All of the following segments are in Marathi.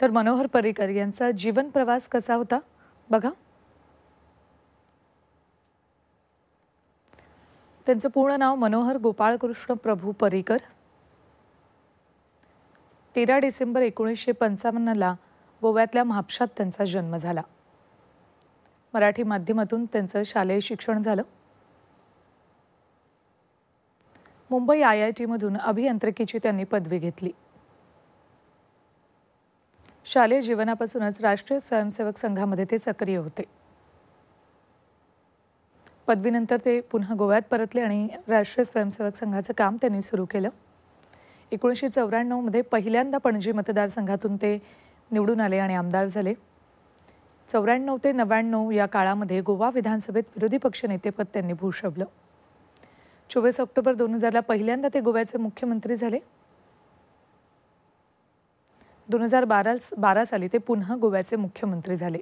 तर मनोहर पर्रिकर यांचा जीवन प्रवास कसा होता? बघा. त्यांचं पूर्ण नाव मनोहर गोपाळकृष्ण प्रभू पर्रिकर तेरा डिसेंबर एकोणीसशे पंचावन्नला गोव्यातल्या म्हापशात त्यांचा जन्म झाला. मराठी माध्यमातून त्यांचं शालेय शिक्षण झालं. मुंबई आय आय टीमधून अभियांत्रिकीची त्यांनी पदवी घेतली. शालेय जीवनापासूनच राष्ट्रीय स्वयंसेवक संघामध्ये ते सक्रिय होते. पदवीनंतर ते पुन्हा गोव्यात परतले आणि राष्ट्रीय स्वयंसेवक संघाचं काम त्यांनी सुरू केलं. एकोणीसशे चौऱ्याण्णवमध्ये पहिल्यांदा पणजी मतदारसंघातून ते निवडून आले आणि आमदार झाले. चौऱ्याण्णव ते नव्याण्णव या काळामध्ये गोवा विधानसभेत विरोधी पक्षनेतेपद त्यांनी भूषवलं. चोवीस ऑक्टोबर दोन हजारला पहिल्यांदा ते गोव्याचे मुख्यमंत्री झाले. दोन हजार बारा बारा साली ते पुन्हा गोव्याचे मुख्यमंत्री झाले.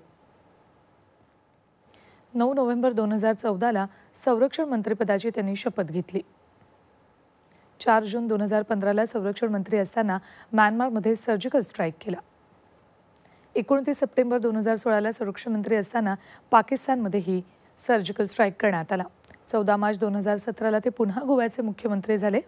नऊ नोव्हेंबर दोन हजार चौदाला संरक्षण मंत्रिपदाची त्यांनी शपथ घेतली. चार जून दोन हजार पंधराला संरक्षण मंत्री असताना म्यानमारमध्ये सर्जिकल स्ट्राईक केला. एकोणतीस सप्टेंबर दोन हजार सोळाला संरक्षण मंत्री असताना पाकिस्तानमध्येही सर्जिकल स्ट्राईक करण्यात आला. चौदा मार्च दोन हजार सतराला ते पुन्हा गोव्याचे मुख्यमंत्री झाले.